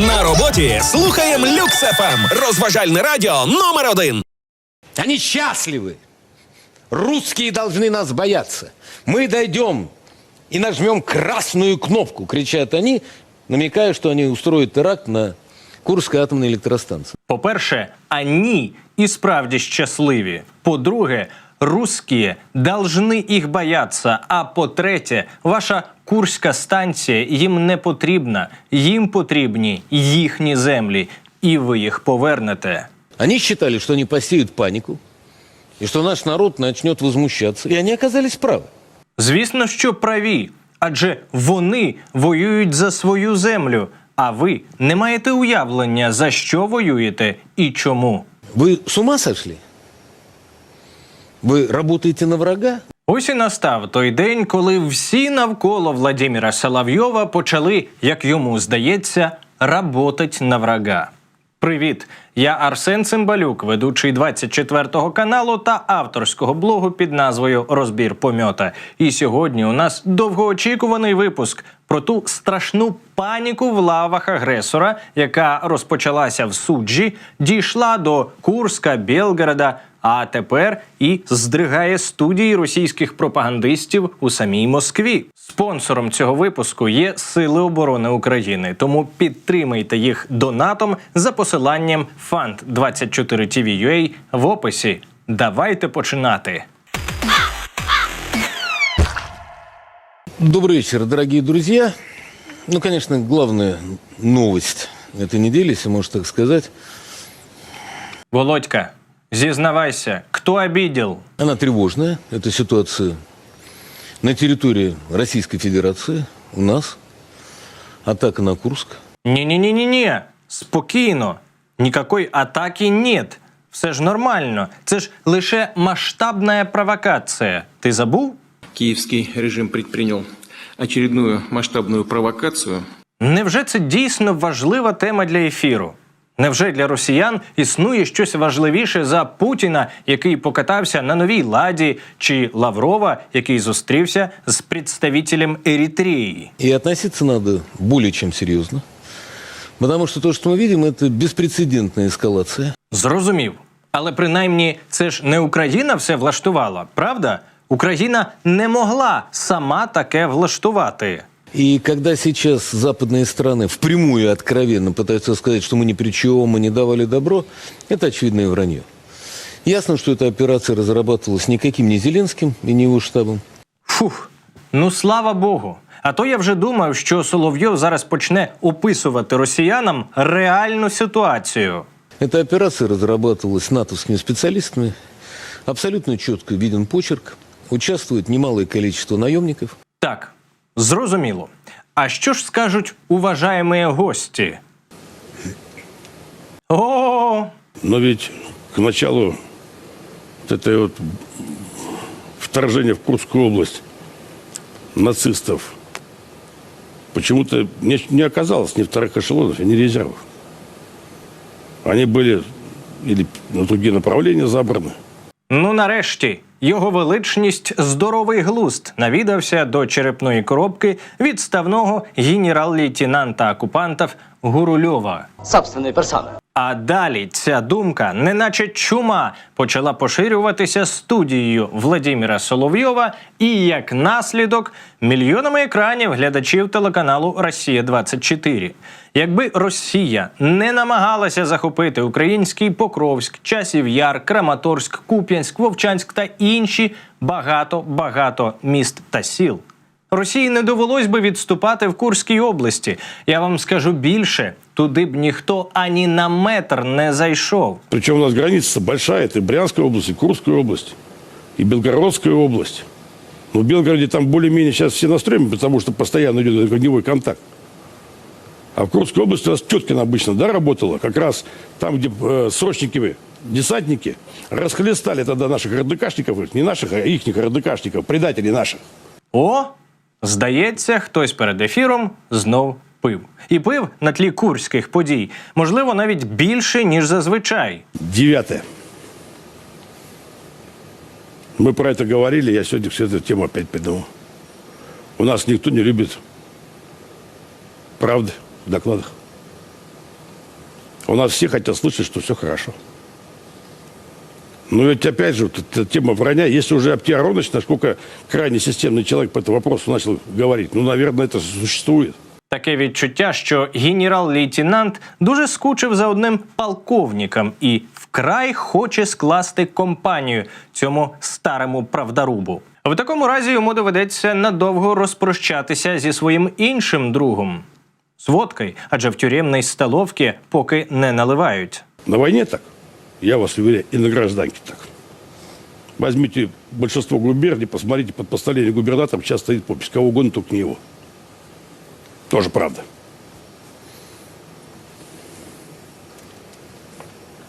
На роботі слухаємо Люкс ФМ. Розважальне радіо номер один. Они счастливы. Русские должны нас бояться. Мы дойдем и нажмем красную кнопку, кричат они, намекая, что они устроят теракт на Курской атомной электростанции. По-перше, ані і справді щасливі. По-друге, русські должны їх бояться. А по-третє, ваша курська станція їм не потрібна. Їм потрібні їхні землі, і ви їх повернете. Они считали, что они посеют панику, и что наш народ начнет возмущаться. И они оказались правы. Звісно, що праві, адже вони воюють за свою землю. А ви не маєте уявлення, за що воюєте і чому. Вы с ума сошли? Вы работаете на врага? Ось і настав той день, коли всі навколо Владимира Соловйова почали, як йому здається, работать на врага. Привіт! Я Арсен Цимбалюк, ведучий 24-го каналу та авторського блогу під назвою Розбір помьота. І сьогодні у нас довгоочікуваний випуск про ту страшну паніку в лавах агресора, яка розпочалася в суджі, дійшла до Курська, Білгорода, а тепер і здригає студії російських пропагандистів у самій Москві. Спонсором цього випуску є Сили оборони України. Тому підтримайте їх донатом за посиланням fund24tv.ua в описі. Давайте починати. Добрый вечер, дорогие друзья. Ну, конечно, главная новость этой недели, если можно так сказать, Володька, зізнавайся, хто обіділ? она тревожная. Это ситуация на территории Российской Федерации, у нас. Атака на Курск. Ні-ні-ні-ні-ні. Спокійно. Нікакої атаки нет. Все ж нормально. Це ж лише масштабна провокація. Ти забув? Киевский режим предпринял очередную масштабную провокацию. Невже це дійсно важлива тема для ефіру? Невже для росіян існує щось важливіше за Путіна, який покатався на новій ладі, чи Лаврова, який зустрівся з представителем Еритреї? И относиться надо более чем серьезно. Потому что то, что мы видим, это беспрецедентная эскалация. Зрозумів. Але принаймні це ж не Україна все влаштувала, правда? Україна не могла сама таке влаштувати. И когда сейчас западные страны впрямую и откровенно пытаются сказать, что мы ни при чем, мы не давали добро, это очевидное вранье. Ясно, что эта операция разрабатывалась никаким не Зеленским и не его штабом. Фух, ну слава Богу. А то я вже думав, що Соловйов зараз почне описувати росіянам реальну ситуацію. Эта операция разрабатывалась натовскими специалистами. Абсолютно четко виден почерк. Участвует немалое количество наемников. Так, зрозуміло. А що ж скажуть уважаємі гості? О, Но ведь к началу вот этой вот вторжения в Курскую область нацистов почему-то не, не оказалось ни вторых эшелонов, ни резервов. Они были или на другие направления забраны. Ну, нарешті, його величність здоровий глузд навідався до черепної коробки відставного генерал-лейтенанта окупантів Гурульова. Собственної персоной. А далі ця думка, неначе чума, почала поширюватися студією Владимира Соловйова і як наслідок мільйонами екранів глядачів телеканалу Росія 24 Якби Росія не намагалася захопити український Покровськ, Часів Яр, Краматорськ, Куп'янськ, Вовчанськ та інші багато багато міст та сіл. Росії не довелось би відступати в Курській області. Я вам скажу більше: туди б ніхто ані на метр не зайшов. Причем у нас граница большая. Это и Брянская область, и Курская область, и Белгородская область. Но в Белгороде там более-менее сейчас все настроены, потому что постоянно идет огневой контакт. А в Курской области у нас Теткина обычно да, работала, как раз там, где э, срочники, десантники расхлестали тогда наших РДКшников, их, не наших, а их РДКшников, предателей наших. О, здається, хтось перед ефіром знов пив. І пив на тлі курських подій, можливо, навіть більше, ніж зазвичай. Девятое. Мы про это говорили, я сегодня всю эту тему опять придумал. У нас никто не любит правды в докладах. У нас все хотят слышать, что все хорошо. Но ведь опять же, вот эта тема вранья, если уже Аптия Аронович, насколько крайне системный человек по этому вопросу начал говорить, ну, наверное, это существует. Таке відчуття, що генерал-лейтенант дуже скучив за одним полковником і вкрай хоче скласти компанію цьому старому правдарубу. В такому разі йому доведеться надовго розпрощатися зі своїм іншим другом з водкою, адже в тюремній столовці поки не наливають. На войне так, Я вас уверяю, и на гражданке так. Возьмите большинство губерний, посмотрите, под постановлением губернатора сейчас стоит подпись, кого угодно, только не его. Тоже правда.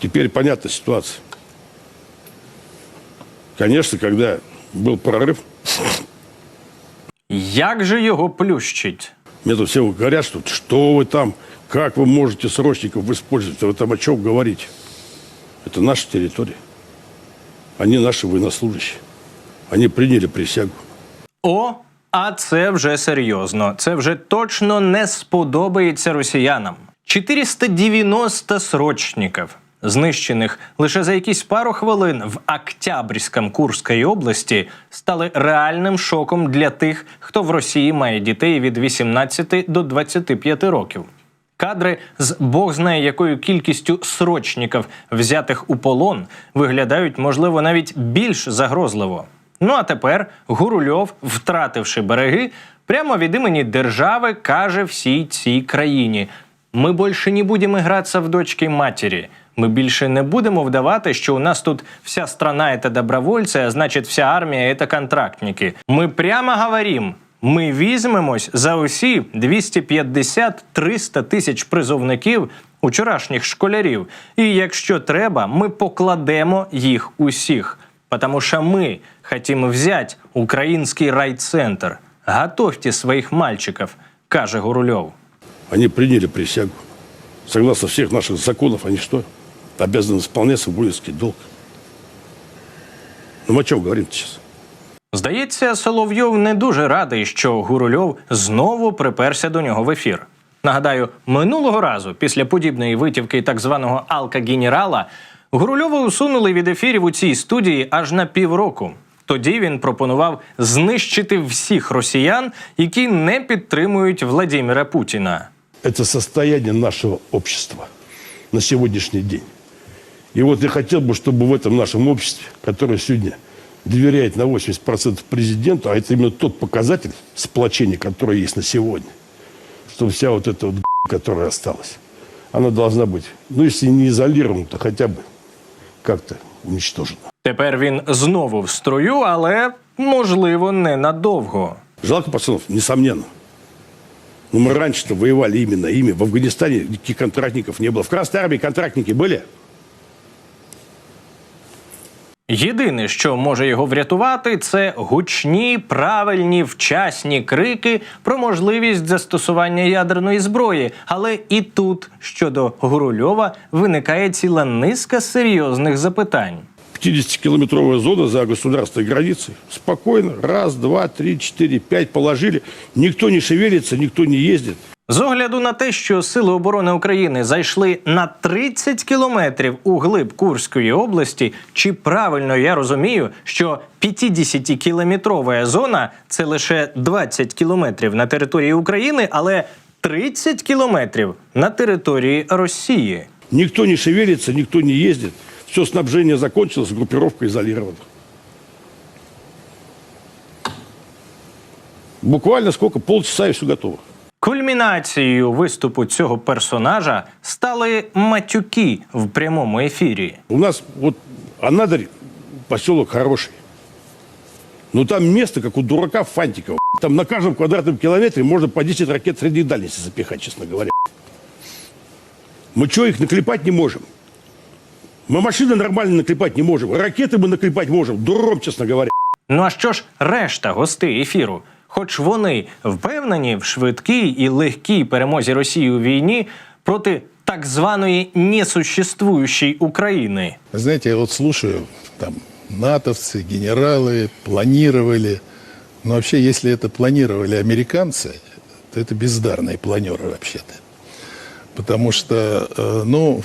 Теперь понятна ситуация. Конечно, когда был прорыв, Як же його плющить? мне тут все говорят, что что вы там, как вы можете срочников использовать, вы там о чем говорите. Это наша территория. Они наши военнослужащие. Они приняли присягу. О, а це вже серйозно. Це вже точно не сподобається росіянам. 490 срочників, знищених лише за якісь пару хвилин в Октябрьському Курській області, стали реальним шоком для тих, хто в Росії має дітей від 18 до 25 років. Кадри з Бог знає якою кількістю срочників, взятих у полон, виглядають, можливо, навіть більш загрозливо. Ну а тепер Гурульов, втративши береги, прямо від імені держави каже всій цій країні: ми більше не будемо гратися в дочки матері. Ми більше не будемо вдавати, що у нас тут вся страна це добровольці, а значить, вся армія це контрактники. Ми прямо говоримо, ми візьмемось за усі 250-300 тисяч призовників учорашніх школярів. І якщо треба, ми покладемо їх усіх. Потому що ми хотим взять український райцентр. Готовьте своїх мальчиків, каже Гурульов. Они приняли присягу. Согласно всех наших законов, они что? Обязаны исполнять свой долг. Ну, мы о чем говорим сейчас? Здається, Соловйов не дуже радий, що Гурульов знову приперся до нього в ефір. Нагадаю, минулого разу, після подібної витівки так званого алка-генерала, Гурульова усунули від ефірів у цій студії аж на півроку. Тоді він пропонував знищити всіх росіян, які не підтримують Владимира Путіна. Это состояние нашего общества на сегодняшний день. И вот я хотел бы, чтобы в этом нашем обществе, которое сегодня доверяет на 80% президенту, а это именно тот показатель сплочения, который есть на сегодня, что вся вот эта вот которая осталась, она должна быть, ну, если не изолирована, то хотя бы как-то уничтожена. Тепер він знову в строю, але можливо ненадовго. Жалко пацанов, несомненно. Но мы раньше-то воевали именно ими. В Афганистане никаких контрактников не было. В Красной армии контрактники были? Єдине, що може його врятувати, це гучні, правильні, вчасні крики про можливість застосування ядерної зброї. Але і тут щодо Гурульова виникає ціла низка серйозних запитань. 50-километровая зона за государственной границей. Спокойно. Раз, два, три, четыре, пять положили. Никто не шевелится, никто не ездит. З огляду на те, що Сили оборони України зайшли на 30 кілометрів у глиб Курської області, чи правильно я розумію, що 50-кілометрова зона це лише 20 кілометрів на території України, але 30 кілометрів на території Росії. Никто не шевелится, никто не ездит. Все снабжение закончилось, группировка изолирована. Буквально сколько? Полчаса и все готово. Кульмінацією виступу цього персонажа стали матюки в прямому ефірі. У нас вот Анадырь, поселок хороший. Но там место, как у дурака Фантикова. Там на каждом квадратном километре можно по 10 ракет средней дальности запихать, честно говоря. Мы что, их наклепать не можем? Мы машины нормально наклепать не можем. Ракеты мы наклепать можем. Дуром, честно говоря. Ну а що ж решта гостей ефіру? Хоч вони впевнені в швидкій і легкій перемозі Росії у війні проти так званої несуществуючої України. Знаете, я вот слушаю, там, натовцы, генералы планировали. Но вообще, если это планировали американцы, то это бездарные планеры вообще-то. Потому что, э, ну,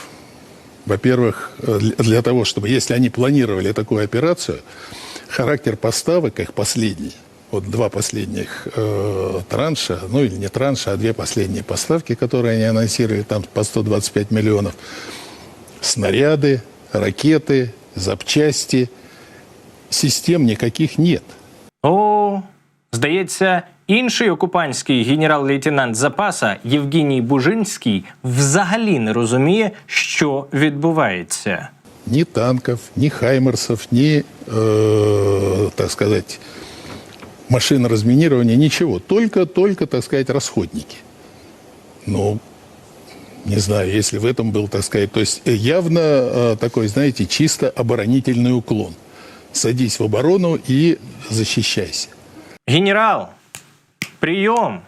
во-первых, э, для- для того, чтобы, если они планировали такую операцию, характер поставок их последний, вот два последних э, транша, ну или не транша, а две последние поставки, которые они анонсировали, там по 125 миллионов, снаряды, ракеты, запчасти, систем никаких нет. О, здається, інший окупантський генерал-лейтенант запаса Євгеній Бужинський взагалі не розуміє, що відбувається. ни танков, ни хаймерсов, ни, э, так сказать, машин разминирования, ничего. Только, только, так сказать, расходники. Ну, не знаю, если в этом был, так сказать, то есть э, явно э, такой, знаете, чисто оборонительный уклон. Садись в оборону и защищайся. Генерал, прийом.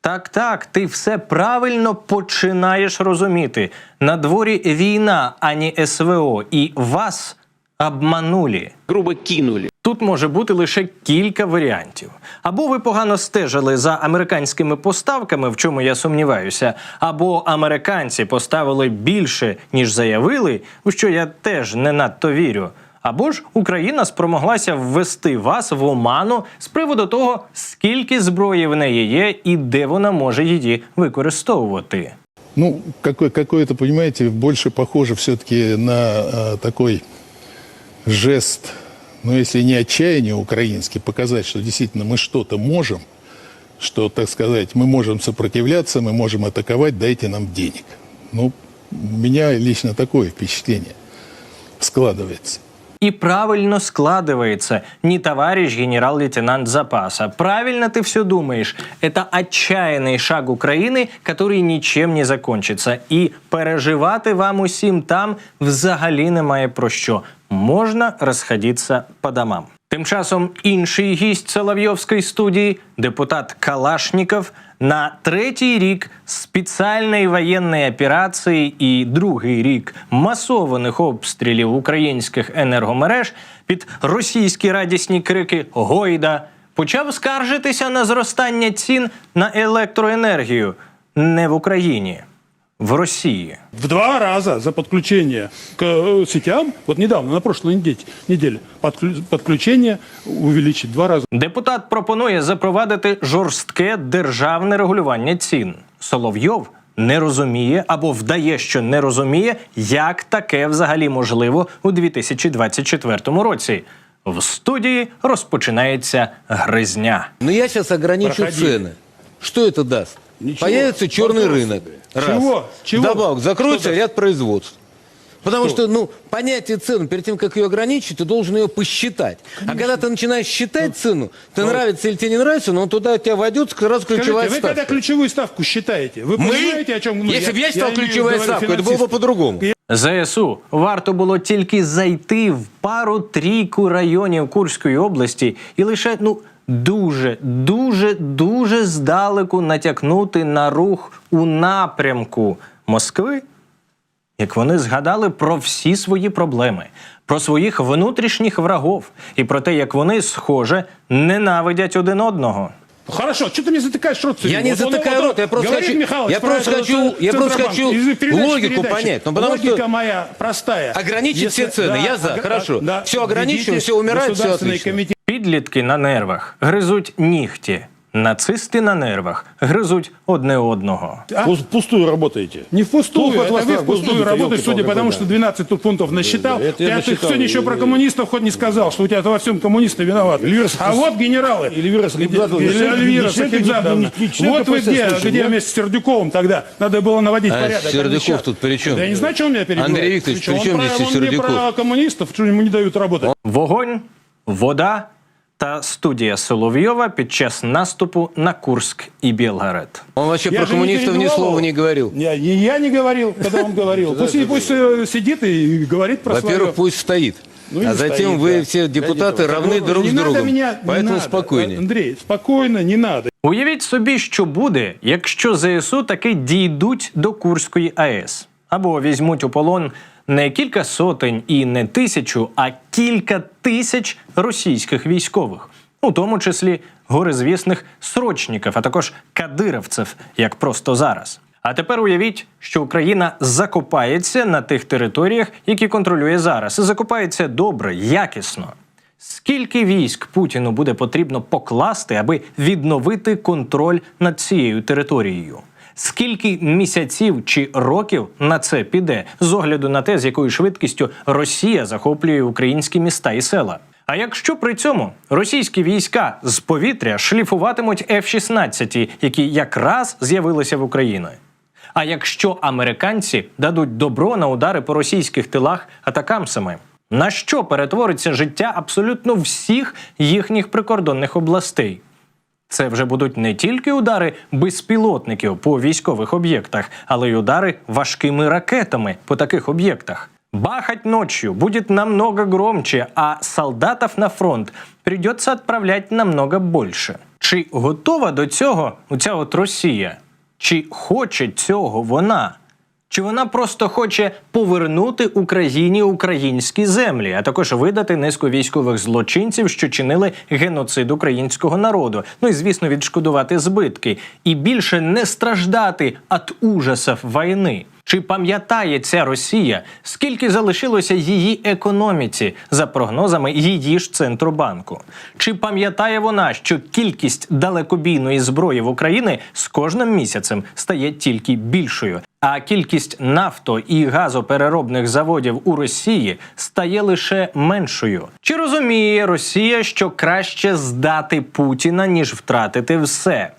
Так, так, ти все правильно починаєш розуміти. На дворі війна, а не СВО, і вас обманули. Грубо кинули. Тут може бути лише кілька варіантів. Або ви погано стежили за американськими поставками, в чому я сумніваюся, або американці поставили більше, ніж заявили, у що я теж не надто вірю. Або ж Україна спромоглася ввести вас в оману з приводу того, скільки зброї в неї є і де вона може її використовувати. Ну, какой, какой-то, понимаете, больше похоже все-таки на э, такой жест, ну, если не отчаяние украинский, показать, что действительно мы что-то можем, что, так сказать, мы можем сопротивляться, мы можем атаковать, дайте нам денег. Ну, у меня лично такое впечатление складывается. И правильно складывается. Не товарищ генерал-лейтенант запаса. Правильно ты все думаешь. Это отчаянный шаг Украины, который ничем не закончится. І переживати вам усім там взагалі немає про що. Можна розходитися по домам. Тим часом інший гість Соловйовської студії, депутат Калашніков, на третій рік спеціальної воєнної операції і другий рік масованих обстрілів українських енергомереж під російські радісні крики Гойда почав скаржитися на зростання цін на електроенергію не в Україні, в Росії. В два раза за подключение к э, сетям, вот недавно, на прошлой неде- неделе, подклю- подключение увеличить в два раза. Депутат пропонує запровадити жорстке державне регулювання цін. Соловйов не розуміє або вдає, що не розуміє, як таке взагалі можливо у 2024 році. В студії розпочинається гризня. Но я сейчас ограничу Проходи. цены. Что это даст? Ничего. Появится черный Вопрос. рынок. Раз. Чего? Чего? Вдобавок, закроется Что даст? ряд производств. Потому что, ну, понятие цены, перед тем, как ее ограничить, ты должен ее посчитать. А когда ты начинаешь считать цену, ты нравится или тебе не нравится, но туда у тебя войдет сразу ключевая Скажите, вы ставка. когда ключевую ставку считаете, вы Мы? понимаете, о чем... ну, Если бы я считал имею в ключевая виду, говорю, ставка, это было бы финансист. по-другому. ЗСУ варто було тільки зайти в пару трійку районів Курської області і лише ну дуже, дуже, дуже здалеку натякнути на рух у напрямку Москви. Як вони згадали про всі свої проблеми, про своїх внутрішніх врагов і про те, як вони, схоже, ненавидять один одного. Хорошо, что ты мне затыкаешь рот? всё Я время? не Вот он- затыкаю вот он рот, я просто говорит, хочу- Михалыч, я про просто это хочу- я просто Центробанк. хочу Из передачи в логику передачу. понять, ну, потому Логика что- моя простая. Ограничить все цены, я за, ог- хорошо. Всё ограничиваем, введите всё умирает, всё государственный отлично. комитет Підлітки на нервах гризуть нігті. Нацисти на нервах гризуть одне одного. Пус- Пустую работаете. Не впустую, Толку от это вас вы на впустую Госдуме-то, работаете, судя ёлки-палки, потому да. что 12 тут пунктов насчитал. Это я ты, ты насчитал, все ничего и- про коммунистов хоть не сказал, что у тебя во всем коммунисты виноваты. Эльвира а вот генералы. Эльвира Сахибзадовна, Или не Эльвира член- не Сахибзадовна. член- не член Вот вы КПСС, где, слушай, где нет? вместе с Сердюковым тогда. Надо было наводить А порядок. Сердюков сейчас. тут при чем? Да я не знаю, что он меня перебивает. Андрей Викторович, Что, при чем он здесь про- он мне Сердюков? про коммунистов, что ему не дают работать. Вогонь, вода та студія Соловйова під час наступу на Курск і Білгород. Он вообще Я про же не коммунистов ни перебивал слова его. не говорил. Я, и я не говорил, когда он говорил. Пусть, пусть э, сидит и говорит про Во-первых, свое. пусть стоит. Ну и а затем стоит, вы да. все депутаты равны друг не с надо другом. меня, не Поэтому надо. спокойнее. Андрей, спокойно, не надо. Уявіть собі, що буде, якщо ЗСУ таки дійдуть до Курської АЕС або візьмуть у полон не кілька сотень і не тисячу, а кілька тисяч російських військових, у тому числі горизвісних срочників, а також кадировців, як просто зараз. А тепер уявіть, що Україна закопається на тих територіях, які контролює зараз, і закопається добре, якісно. Скільки військ Путіну буде потрібно покласти, аби відновити контроль над цією територією? Скільки місяців чи років на це піде з огляду на те, з якою швидкістю Росія захоплює українські міста і села? А якщо при цьому російські війська з повітря шліфуватимуть F-16, які якраз з'явилися в Україні? А якщо американці дадуть добро на удари по російських тилах атакамсами, на що перетвориться життя абсолютно всіх їхніх прикордонних областей? Це вже будуть не тільки удари безпілотників по військових об'єктах, але й удари важкими ракетами по таких об'єктах. Бахать ночью будет намного громче, а солдатов на фронт придется отправлять намного больше. Чи готова до цього оця от Росія? Чи хоче цього вона? Чи вона просто хоче повернути Україні українські землі, а також видати низку військових злочинців, що чинили геноцид українського народу? Ну і звісно, відшкодувати збитки і більше не страждати від ужасів війни. Чи пам'ятає ця Росія, скільки залишилося її економіці за прогнозами її ж центробанку? Чи пам'ятає вона, що кількість далекобійної зброї в Україні з кожним місяцем стає тільки більшою? А кількість нафто і газопереробних заводів у Росії стає лише меншою. Чи розуміє Росія, що краще здати Путіна ніж втратити все?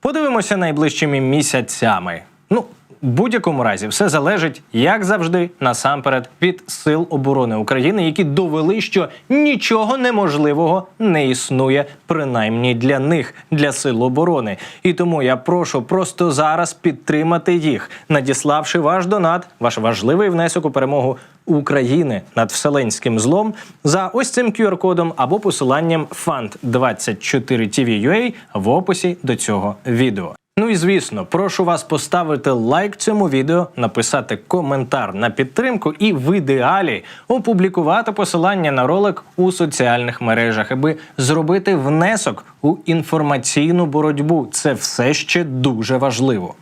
Подивимося найближчими місяцями. Ну, будь-якому разі, все залежить, як завжди, насамперед від сил оборони України, які довели, що нічого неможливого не існує, принаймні для них, для сил оборони. І тому я прошу просто зараз підтримати їх, надіславши ваш донат, ваш важливий внесок у перемогу України над вселенським злом за ось цим QR-кодом або посиланням fund24tv.ua в описі до цього відео. Ну і звісно, прошу вас поставити лайк цьому відео, написати коментар на підтримку і в ідеалі опублікувати посилання на ролик у соціальних мережах, аби зробити внесок у інформаційну боротьбу. Це все ще дуже важливо.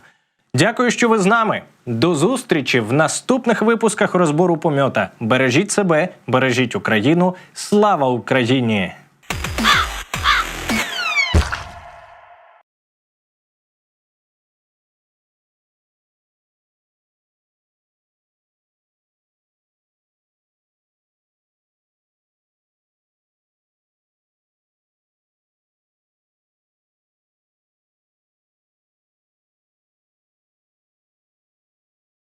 Дякую, що ви з нами. До зустрічі в наступних випусках розбору помьота. Бережіть себе, бережіть Україну. Слава Україні!